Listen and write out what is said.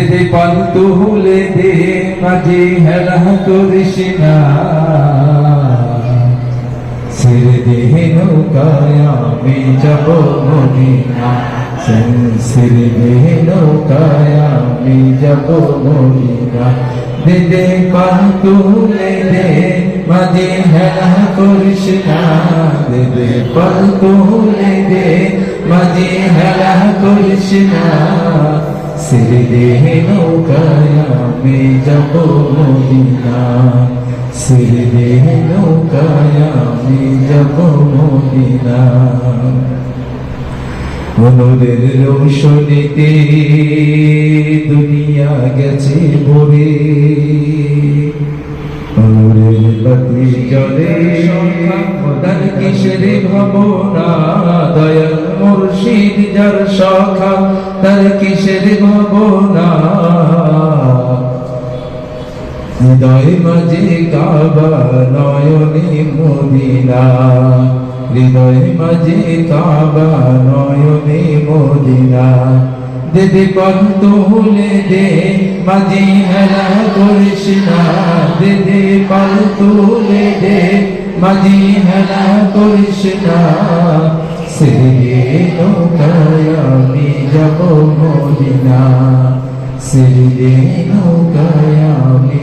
দে দে পান তুলে দে মাঝে হেলা করিস না ছেড়ে দে নৌকায় আমি যাব মদিনা। ছেড়ে দে নৌকায় আমি যাব মদিনা। দে দে পান তুলে দে মাঝে হেলা করিস না দে দে পান তুলে দে মাঝে হেলা করিস না ছেড়ে দে নৌকায় আমি যাব মদিনা। ছেড়ে দে নৌকায় আমি যাব মদিনা। মনোদের রোশনীতে দুনিয়া গেছে ভরে। মনোরের বাতি জলে তার কিসের ভাবনা? যার সখা, তার কিসের ভাবনা? হৃদয় মাঝে কাবা নয়নে মদিনা। হৃদয় মাঝে কাবা নয়নে মদিনা। দেদে কন্ত হলে দে, মাঝে হেলা করিস না। দেদে পান্ত হলে দে, মাঝে হেলা করিস না। সেরে নৌকায় আমি যাব মদিনা সেরে নৌকায় আমি